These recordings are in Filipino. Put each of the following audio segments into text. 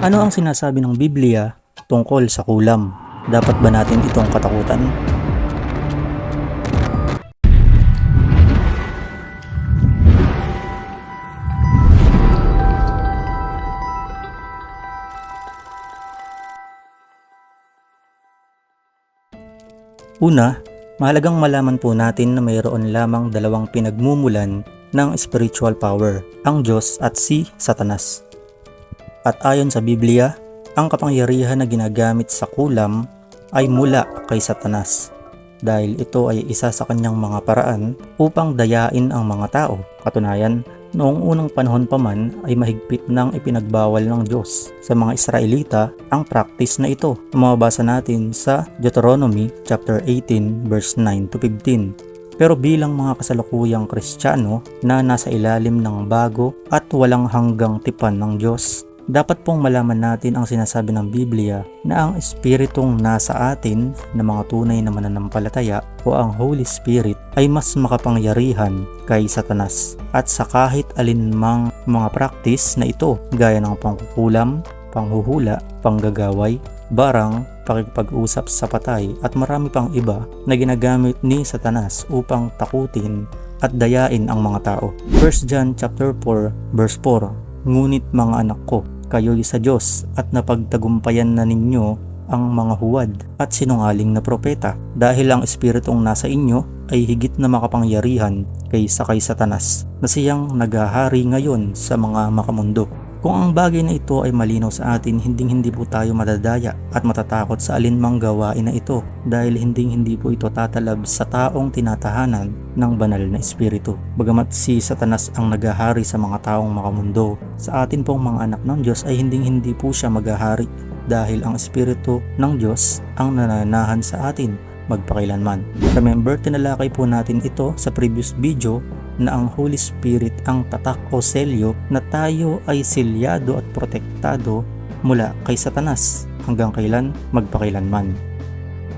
Ano ang sinasabi ng Biblia tungkol sa kulam? Dapat ba natin itong katakutan? Una, mahalagang malaman po natin na mayroon lamang dalawang pinagmumulan ng spiritual power, ang Diyos at si Satanas. At ayon sa Biblia, ang kapangyarihan na ginagamit sa kulam ay mula kay Satanas dahil ito ay isa sa kanyang mga paraan upang dayain ang mga tao. Katunayan, noong unang panahon pa man ay mahigpit nang ipinagbawal ng Diyos sa mga Israelita ang practice na ito. Mababasa natin sa Deuteronomy chapter 18 verse 9 to 15. Pero bilang mga kasalukuyang Kristiyano na nasa ilalim ng bago at walang hanggang tipan ng Diyos, dapat pong malaman natin ang sinasabi ng Biblia na ang Espiritong nasa atin na mga tunay na mananampalataya o ang Holy Spirit ay mas makapangyarihan kay Satanas at sa kahit alinmang mga practice na ito gaya ng pangkukulam, panghuhula, panggagaway, barang, pakikipag-usap sa patay at marami pang iba na ginagamit ni Satanas upang takutin at dayain ang mga tao. 1 John chapter 4 verse 4 Ngunit mga anak ko, kayo'y sa Diyos at napagtagumpayan na ninyo ang mga huwad at sinungaling na propeta dahil ang espiritong nasa inyo ay higit na makapangyarihan kaysa kay Satanas na siyang nagahari ngayon sa mga makamundo. Kung ang bagay na ito ay malinaw sa atin, hinding hindi po tayo madadaya at matatakot sa alinmang gawain na ito dahil hinding hindi po ito tatalab sa taong tinatahanan ng banal na espiritu. Bagamat si Satanas ang nagahari sa mga taong makamundo, sa atin pong mga anak ng Diyos ay hinding hindi po siya magahari dahil ang espiritu ng Diyos ang nananahan sa atin magpakailanman. Remember, tinalakay po natin ito sa previous video na ang Holy Spirit ang tatak o selyo na tayo ay silyado at protektado mula kay Satanas hanggang kailan magpakailanman.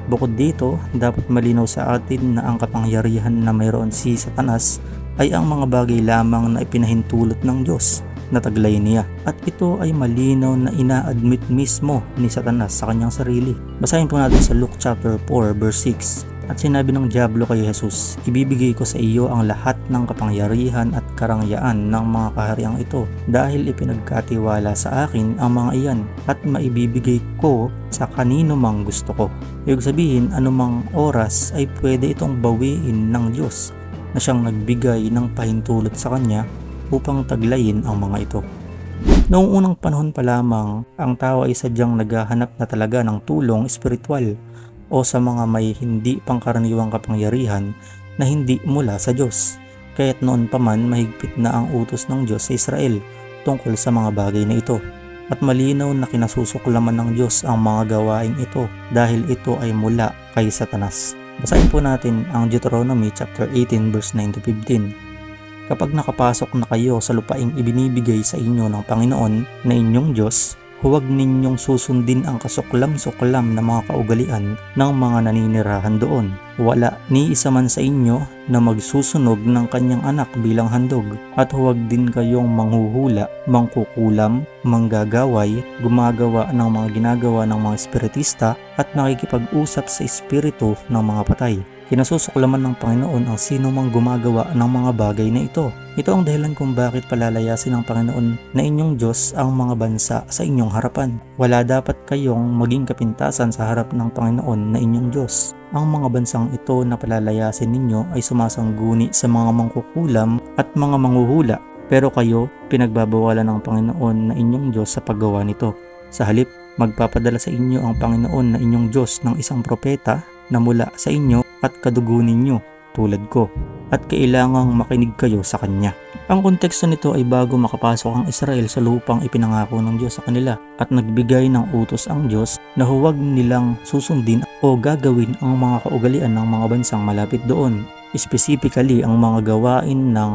Bukod dito, dapat malinaw sa atin na ang kapangyarihan na mayroon si Satanas ay ang mga bagay lamang na ipinahintulot ng Diyos na taglay niya at ito ay malinaw na ina-admit mismo ni Satanas sa kanyang sarili. Basahin po natin sa Luke chapter 4 verse 6 at sinabi ng Diablo kay Jesus, Ibibigay ko sa iyo ang lahat ng kapangyarihan at karangyaan ng mga kahariang ito dahil ipinagkatiwala sa akin ang mga iyan at maibibigay ko sa kanino mang gusto ko. Ibig sabihin, anumang oras ay pwede itong bawiin ng Diyos na siyang nagbigay ng pahintulot sa kanya upang taglayin ang mga ito. Noong unang panahon pa lamang, ang tao ay sadyang naghahanap na talaga ng tulong espiritual o sa mga may hindi pangkaraniwang kapangyarihan na hindi mula sa Diyos. Kaya't noon pa man mahigpit na ang utos ng Diyos sa Israel tungkol sa mga bagay na ito. At malinaw na kinasusuklaman ng Diyos ang mga gawain ito dahil ito ay mula kay Satanas. Basahin po natin ang Deuteronomy chapter 18 verse 9 to 15. Kapag nakapasok na kayo sa lupaing ibinibigay sa inyo ng Panginoon na inyong Diyos, huwag ninyong susundin ang kasuklam-suklam na mga kaugalian ng mga naninirahan doon. Wala ni isa man sa inyo na magsusunog ng kanyang anak bilang handog at huwag din kayong manghuhula, mangkukulam, manggagaway, gumagawa ng mga ginagawa ng mga espiritista at nakikipag-usap sa espiritu ng mga patay Kinasusuklaman ng Panginoon ang sino mang gumagawa ng mga bagay na ito. Ito ang dahilan kung bakit palalayasin ng Panginoon na inyong Diyos ang mga bansa sa inyong harapan. Wala dapat kayong maging kapintasan sa harap ng Panginoon na inyong Diyos. Ang mga bansang ito na palalayasin ninyo ay sumasangguni sa mga mangkukulam at mga manguhula pero kayo pinagbabawalan ng Panginoon na inyong Diyos sa paggawa nito. Sa halip, magpapadala sa inyo ang Panginoon na inyong Diyos ng isang propeta na mula sa inyo at kadugo ninyo tulad ko at kailangang makinig kayo sa Kanya. Ang konteksto nito ay bago makapasok ang Israel sa lupang ipinangako ng Diyos sa kanila at nagbigay ng utos ang Diyos na huwag nilang susundin o gagawin ang mga kaugalian ng mga bansang malapit doon. Specifically ang mga gawain ng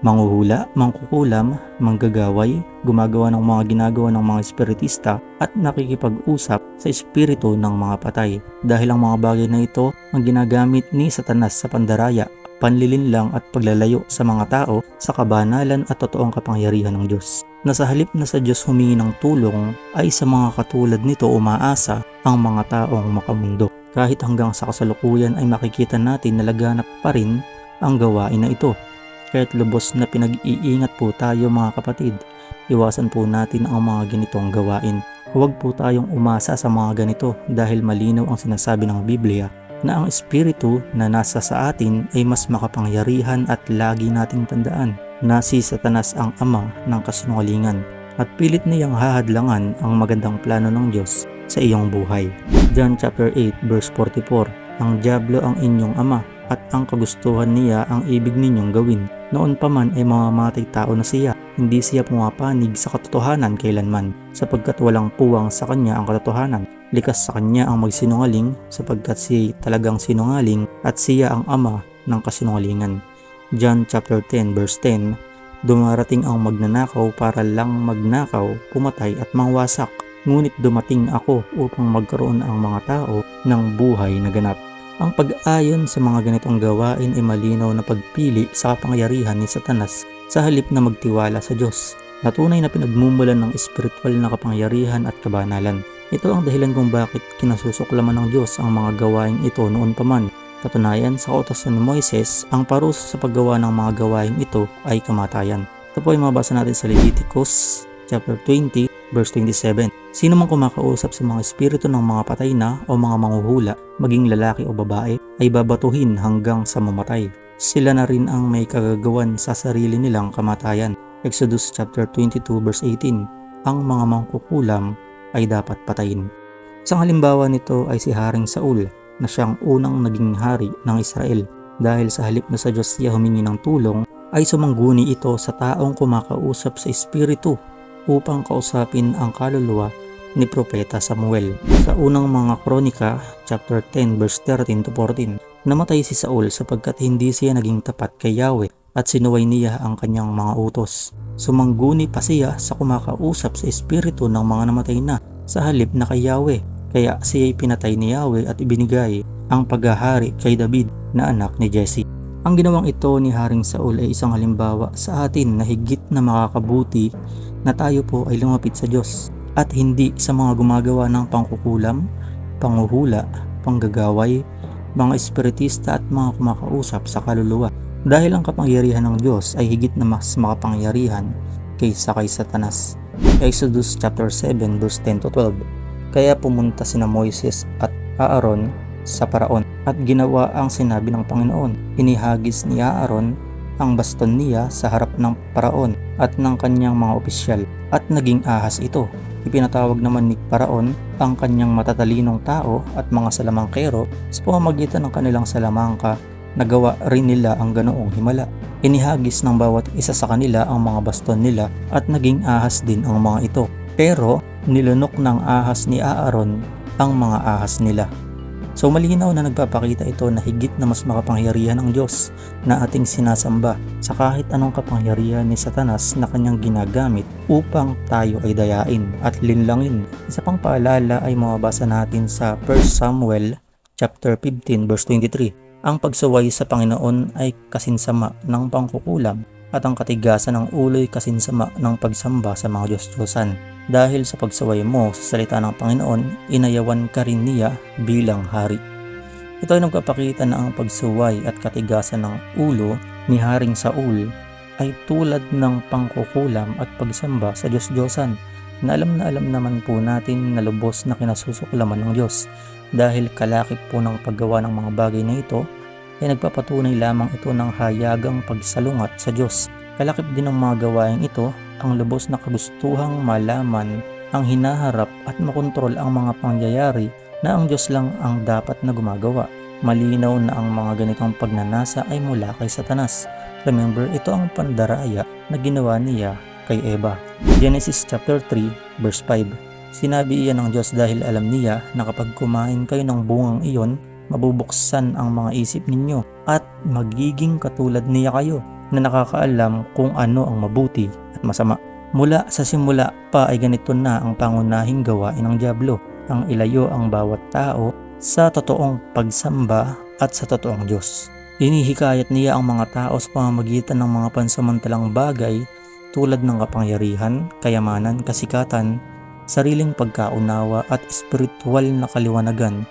manghuhula, mangkukulam, manggagaway, gumagawa ng mga ginagawa ng mga espiritista at nakikipag-usap sa espiritu ng mga patay dahil ang mga bagay na ito ang ginagamit ni Satanas sa pandaraya panlilinlang at paglalayo sa mga tao sa kabanalan at totoong kapangyarihan ng Diyos. Na sa halip na sa Diyos humingi ng tulong ay sa mga katulad nito umaasa ang mga taong makamundo. Kahit hanggang sa kasalukuyan ay makikita natin na laganap pa rin ang gawain na ito. Kaya't lubos na pinag-iingat po tayo mga kapatid. Iwasan po natin ang mga ganitong gawain. Huwag po tayong umasa sa mga ganito dahil malinaw ang sinasabi ng Biblia na ang Espiritu na nasa sa atin ay mas makapangyarihan at lagi nating tandaan na si Satanas ang ama ng kasinungalingan at pilit niyang hahadlangan ang magandang plano ng Diyos sa iyong buhay. John chapter 8 verse 44 Ang Diablo ang inyong ama at ang kagustuhan niya ang ibig ninyong gawin. Noon pa man ay mamamatay tao na siya, hindi siya pumapanig sa katotohanan kailanman, sapagkat walang puwang sa kanya ang katotohanan. Likas sa kanya ang magsinungaling, sapagkat siya talagang sinungaling at siya ang ama ng kasinungalingan. John chapter 10 verse 10 Dumarating ang magnanakaw para lang magnakaw, pumatay at mangwasak. Ngunit dumating ako upang magkaroon ang mga tao ng buhay na ganap. Ang pag-ayon sa mga ganitong gawain ay malinaw na pagpili sa kapangyarihan ni Satanas sa halip na magtiwala sa Diyos. Natunay na pinagmumulan ng espiritual na kapangyarihan at kabanalan. Ito ang dahilan kung bakit kinasusuklaman ng Diyos ang mga gawain ito noon pa man. Katunayan, sa kautosan ni Moises, ang parusa sa paggawa ng mga gawain ito ay kamatayan. Ito po ay mabasa natin sa Leviticus chapter 20 verse 27. Sino mang kumakausap sa mga espiritu ng mga patay na o mga manguhula, maging lalaki o babae, ay babatuhin hanggang sa mamatay. Sila na rin ang may kagagawan sa sarili nilang kamatayan. Exodus chapter 22 verse 18. Ang mga mangkukulam ay dapat patayin. Isang halimbawa nito ay si Haring Saul na siyang unang naging hari ng Israel dahil sa halip na sa Diyos siya humingi ng tulong ay sumangguni ito sa taong kumakausap sa espiritu upang kausapin ang kaluluwa ni Propeta Samuel. Sa unang mga kronika, chapter 10 verse 13 to 14, namatay si Saul sapagkat hindi siya naging tapat kay Yahweh at sinuway niya ang kanyang mga utos. Sumangguni pa siya sa kumakausap sa espiritu ng mga namatay na sa halip na kay Yahweh. Kaya siya ay pinatay ni Yahweh at ibinigay ang paghahari kay David na anak ni Jesse. Ang ginawang ito ni Haring Saul ay isang halimbawa sa atin na higit na makakabuti na tayo po ay lumapit sa Diyos at hindi sa mga gumagawa ng pangkukulam, panguhula, panggagaway, mga espiritista at mga kumakausap sa kaluluwa. Dahil ang kapangyarihan ng Diyos ay higit na mas makapangyarihan kaysa kay Satanas. Exodus chapter 7 verse 10 to 12. Kaya pumunta sina Moises at Aaron sa paraon at ginawa ang sinabi ng Panginoon. Inihagis ni Aaron ang baston niya sa harap ng paraon at ng kanyang mga opisyal at naging ahas ito. Ipinatawag naman ni Paraon ang kanyang matatalinong tao at mga salamangkero sa pamamagitan ng kanilang salamangka nagawa rin nila ang ganoong himala. Inihagis ng bawat isa sa kanila ang mga baston nila at naging ahas din ang mga ito. Pero nilunok ng ahas ni Aaron ang mga ahas nila. So malinaw na nagpapakita ito na higit na mas makapangyarihan ang Diyos na ating sinasamba sa kahit anong kapangyarihan ni Satanas na kanyang ginagamit upang tayo ay dayain at linlangin. Isa pang paalala ay mababasa natin sa 1 Samuel chapter 15 verse 23. Ang pagsuway sa Panginoon ay kasinsama ng pangkukulam at ang katigasan ng ulo'y kasinsama ng pagsamba sa mga Diyos-Diyosan. Dahil sa pagsaway mo sa salita ng Panginoon, inayawan ka rin niya bilang hari. Ito ay nagpapakita na ang pagsuway at katigasan ng ulo ni Haring Saul ay tulad ng pangkukulam at pagsamba sa Diyos-Diyosan na alam na alam naman po natin na lubos na kinasusuklaman ng Diyos dahil kalakip po ng paggawa ng mga bagay na ito ay nagpapatunay lamang ito ng hayagang pagsalungat sa Diyos. Kalakip din ng mga gawain ito ang lubos na kagustuhang malaman ang hinaharap at makontrol ang mga pangyayari na ang Diyos lang ang dapat na gumagawa. Malinaw na ang mga ganitong pagnanasa ay mula kay Satanas. Remember, ito ang pandaraya na ginawa niya kay Eva. Genesis chapter 3 verse 5 Sinabi iyan ng Diyos dahil alam niya na kapag kumain kayo ng bungang iyon, mabubuksan ang mga isip ninyo at magiging katulad niya kayo na nakakaalam kung ano ang mabuti at masama. Mula sa simula pa ay ganito na ang pangunahing gawain ng Diablo, ang ilayo ang bawat tao sa totoong pagsamba at sa totoong Diyos. Inihikayat niya ang mga tao sa pamamagitan ng mga pansamantalang bagay tulad ng kapangyarihan, kayamanan, kasikatan, sariling pagkaunawa at espiritual na kaliwanagan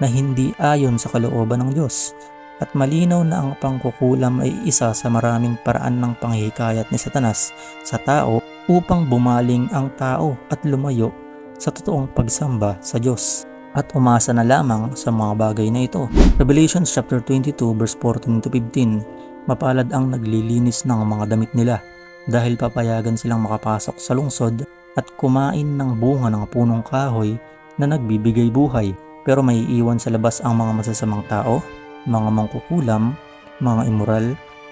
na hindi ayon sa kalooban ng Diyos. At malinaw na ang pangkukulam ay isa sa maraming paraan ng panghihikayat ni Satanas sa tao upang bumaling ang tao at lumayo sa totoong pagsamba sa Diyos at umasa na lamang sa mga bagay na ito. Revelation chapter 22 verse 14 to 15 Mapalad ang naglilinis ng mga damit nila dahil papayagan silang makapasok sa lungsod at kumain ng bunga ng punong kahoy na nagbibigay buhay. Pero may iwan sa labas ang mga masasamang tao, mga mangkukulam, mga immoral,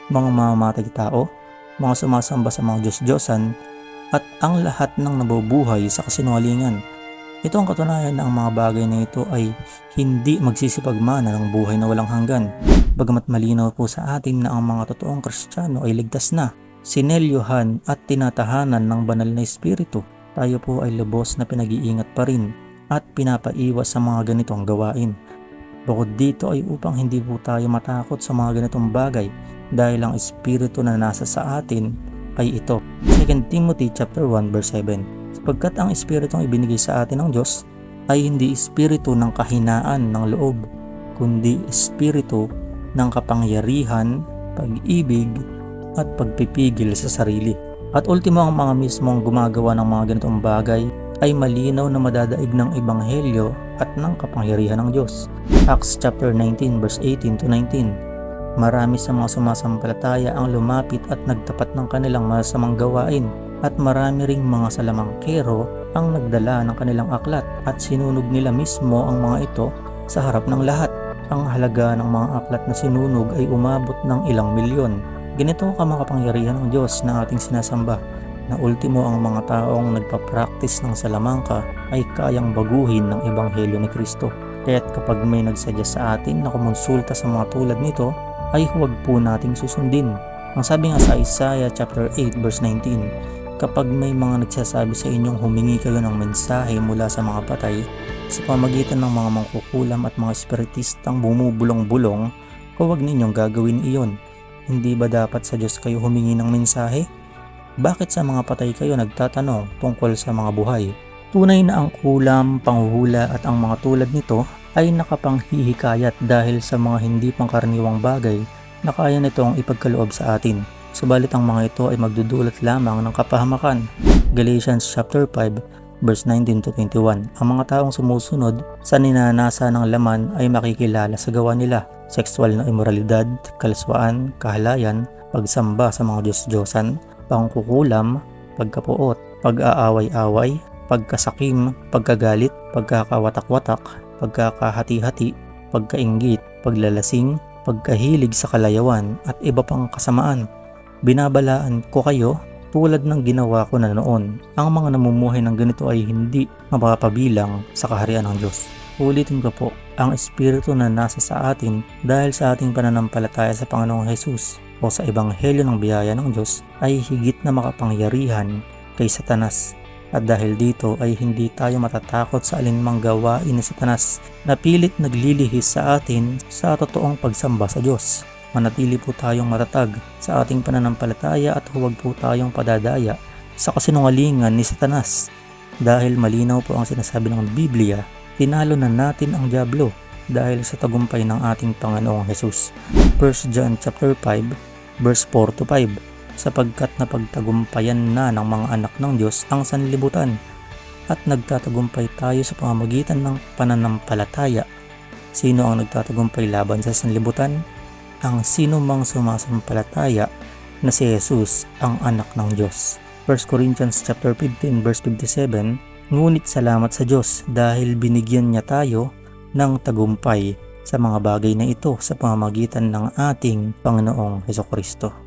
mga mamamatay tao, mga sumasamba sa mga Diyos-Diyosan, at ang lahat ng nabubuhay sa kasinungalingan. Ito ang katunayan na ang mga bagay na ito ay hindi magsisipagmana ng buhay na walang hanggan. Bagamat malinaw po sa atin na ang mga totoong kristyano ay ligtas na, sinelyohan at tinatahanan ng banal na espiritu, tayo po ay lubos na pinag-iingat pa rin at pinapaiwas sa mga ganitong gawain. Bukod dito ay upang hindi po tayo matakot sa mga ganitong bagay dahil ang espiritu na nasa sa atin ay ito. 2 Timothy chapter 1 verse 7. Sapagkat ang espiritu ang ibinigay sa atin ng Diyos ay hindi espiritu ng kahinaan ng loob, kundi espiritu ng kapangyarihan, pag-ibig, at pagpipigil sa sarili. At ultimo ang mga mismong gumagawa ng mga ganitong bagay ay malinaw na madadaig ng ebanghelyo at ng kapangyarihan ng Diyos. Acts chapter 19 verse 18 to 19. Marami sa mga sumasampalataya ang lumapit at nagtapat ng kanilang masamang gawain at marami ring mga salamangkero ang nagdala ng kanilang aklat at sinunog nila mismo ang mga ito sa harap ng lahat. Ang halaga ng mga aklat na sinunog ay umabot ng ilang milyon. Ganito ka makapangyarihan ng Diyos na ating sinasamba na ultimo ang mga taong nagpa-practice ng salamangka ay kayang baguhin ng Ebanghelyo ni Kristo. Kaya't kapag may nagsadya sa atin na kumonsulta sa mga tulad nito, ay huwag po nating susundin. Ang sabi nga sa Isaiah chapter 8 verse 19, kapag may mga nagsasabi sa inyong humingi kayo ng mensahe mula sa mga patay, sa pamagitan ng mga mangkukulam at mga espiritistang bumubulong-bulong, huwag ninyong gagawin iyon. Hindi ba dapat sa Diyos kayo humingi ng mensahe? Bakit sa mga patay kayo nagtatanong tungkol sa mga buhay? Tunay na ang kulam, panghuhula at ang mga tulad nito ay nakapanghihikayat dahil sa mga hindi pangkaraniwang bagay na kaya nitong ipagkaloob sa atin. Subalit ang mga ito ay magdudulot lamang ng kapahamakan. Galatians chapter 5 verse 19 to 21. Ang mga taong sumusunod sa ninanasa ng laman ay makikilala sa gawa nila. Sexual na imoralidad, kalaswaan, kahalayan, pagsamba sa mga Diyos-Diyosan, pangkukulam, pagkapuot, pag-aaway-away, pagkasakim, pagkagalit, pagkakawatak-watak, pagkakahati-hati, pagkainggit, paglalasing, pagkahilig sa kalayawan at iba pang kasamaan. Binabalaan ko kayo tulad ng ginawa ko na noon. Ang mga namumuhay ng ganito ay hindi mapapabilang sa kaharian ng Diyos. Ulitin ko po, ang Espiritu na nasa sa atin dahil sa ating pananampalataya sa Panginoong Jesus o sa Ebanghelyo ng biyaya ng Diyos ay higit na makapangyarihan kay Satanas. At dahil dito ay hindi tayo matatakot sa alinmang gawain ni Satanas na pilit naglilihis sa atin sa totoong pagsamba sa Diyos. Manatili po tayong matatag sa ating pananampalataya at huwag po tayong padadaya sa kasinungalingan ni Satanas. Dahil malinaw po ang sinasabi ng Biblia, tinalo na natin ang Diablo dahil sa tagumpay ng ating Panginoong Hesus. 1 John chapter 5 verse 4 to 5 sapagkat napagtagumpayan na ng mga anak ng Diyos ang sanlibutan at nagtatagumpay tayo sa pamamagitan ng pananampalataya. Sino ang nagtatagumpay laban sa sanlibutan? Ang sino mang sumasampalataya na si Jesus ang anak ng Diyos. 1 Corinthians chapter 15 verse 57 Ngunit salamat sa Diyos dahil binigyan niya tayo ng tagumpay sa mga bagay na ito sa pamamagitan ng ating Panginoong Heso Kristo.